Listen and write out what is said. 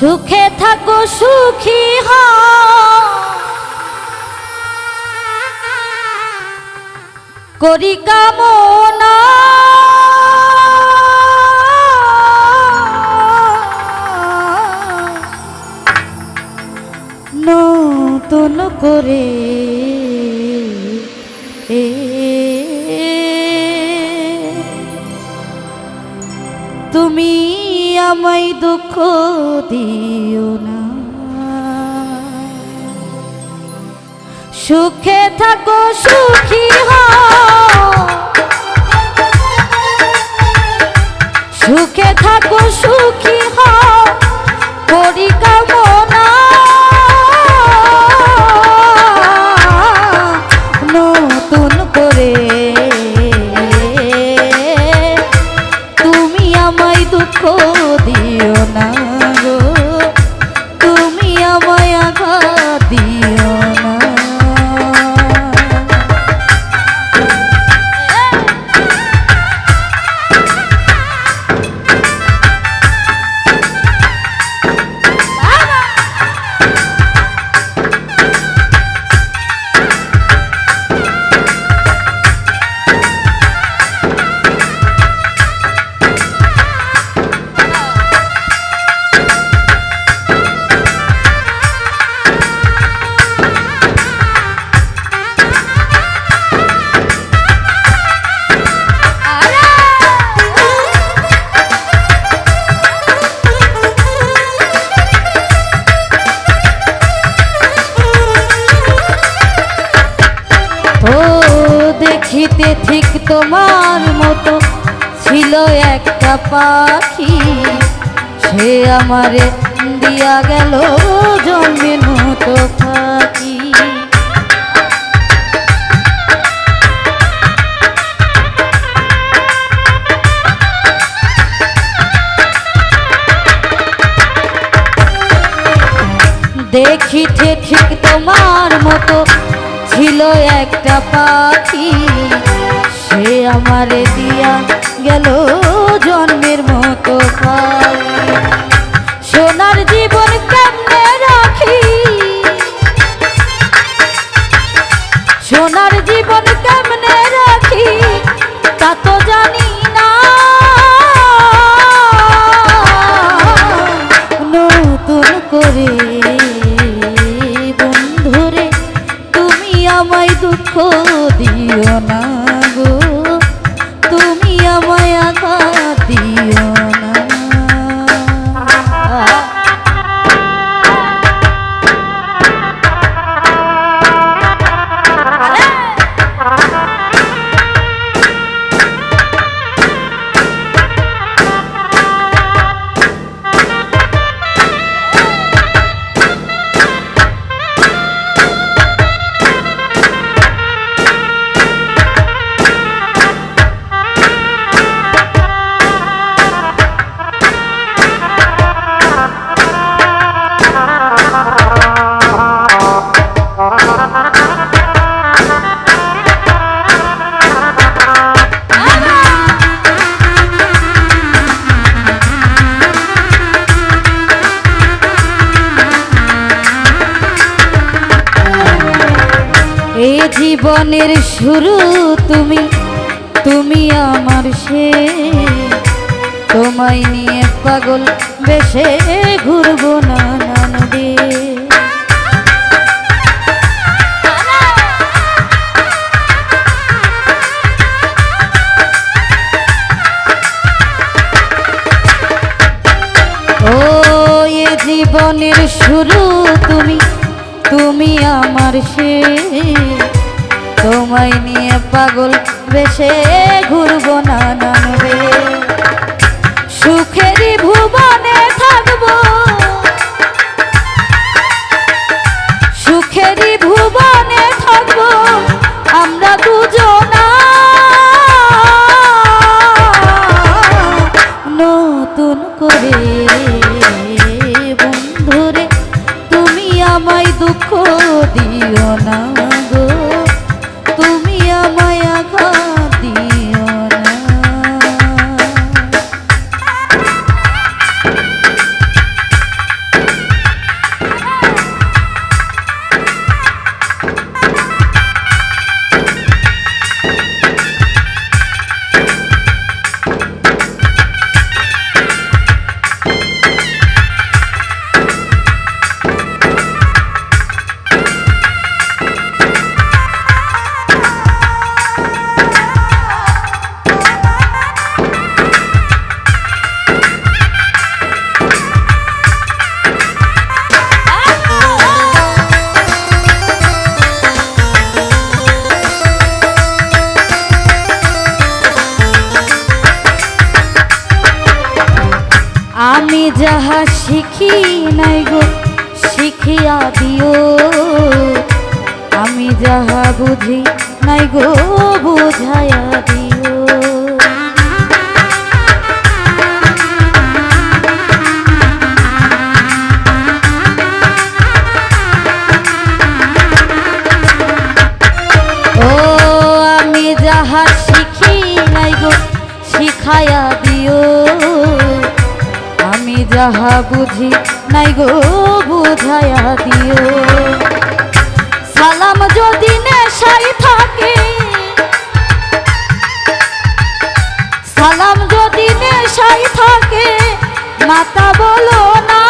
সুখে থাকো সুখী হও। করি কামনা। নতুন করে এ তুমি আমায় দুঃখ দিও না। সুখে থাকো সুখী হও। সুখে থাকো সুখী হও। করি কামনা দেখিতে ঠিক তোমার মতো ছিল একটা পাখি। সে আমারে দিয়া গেল জন্মের মতো পাখি দেখিতে ঠিক তোমার মতো ছিল একটা পাখি গেল জন্মের মতো সোনার জীবন কেমনে রাখি? সোনার জীবন কেমনে রাখি, তা তো জানি না। নতুন করে বন্ধুরে, তুমি আমায় দুঃখ দিও না। এ জীবনের শুরু তুমি তুমি আমার সে। তোমায় নিয়ে পাগল বেশে ঘুরবো নানান আমার সে। তোমায় নিয়ে পাগল বেশে ঘুরব না রে। সুখেরই ভুবনে থাকব। সুখেরই ভুবনে থাকব। আমরা দুজনা না শিখি নাই গো শিখিয়া দিও আমি যাহা বুঝি নাই গো বুঝাইয়া যাহা বুঝি নাই গো বুঝাইয়া দিও। সালাম যদি নেশাই থাকে, সালাম যদি নেশাই থাকে, মাতা বলো না